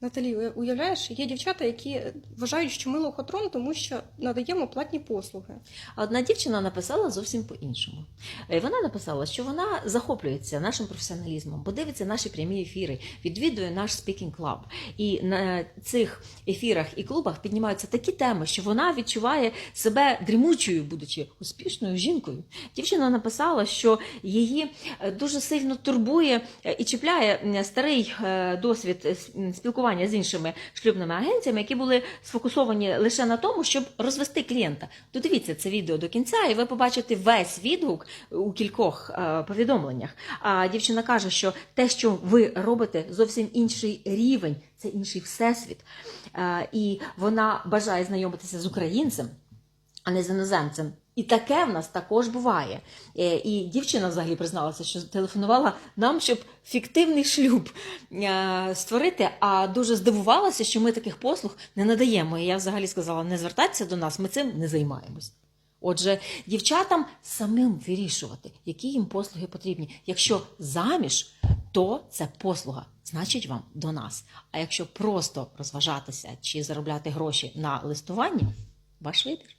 Наталі, уявляєш, є дівчата, які вважають, що ми лохотрон, тому що надаємо платні послуги. А одна дівчина написала зовсім по-іншому. Е, Вона написала, що вона захоплюється нашим професіоналізмом, бо дивиться наші прямі ефіри, відвідує наш спікінг клаб. І на цих ефірах і клубах піднімаються такі теми, що вона відчуває себе дрімучою, будучи успішною жінкою. Дівчина написала, що її е, дуже сильно турбує е, і чіпляє старий досвід с- м, спілкування з іншими шлюбними агенціями, які були сфокусовані лише на тому, щоб розвести клієнта. Додивіться це відео до кінця, і ви побачите весь відгук у кількох е, повідомленнях. А дівчина каже, що те, що ви робите, зовсім інший рівень, це інший всесвіт. Е, і вона бажає знайомитися з українцем а не з іноземцем. І таке в нас також буває. Е, І дівчина взагалі призналася, що телефонувала нам, щоб фіктивний шлюб е, створити, а дуже здивувалася, що ми таких послуг не надаємо. І я взагалі сказала, не звертайтеся до нас, ми цим не займаємось. Отже, дівчатам самим вирішувати, які їм послуги потрібні. Якщо заміж, то це послуга, значить вам до нас. А якщо просто розважатися чи заробляти гроші на листуванні, ваш вибір.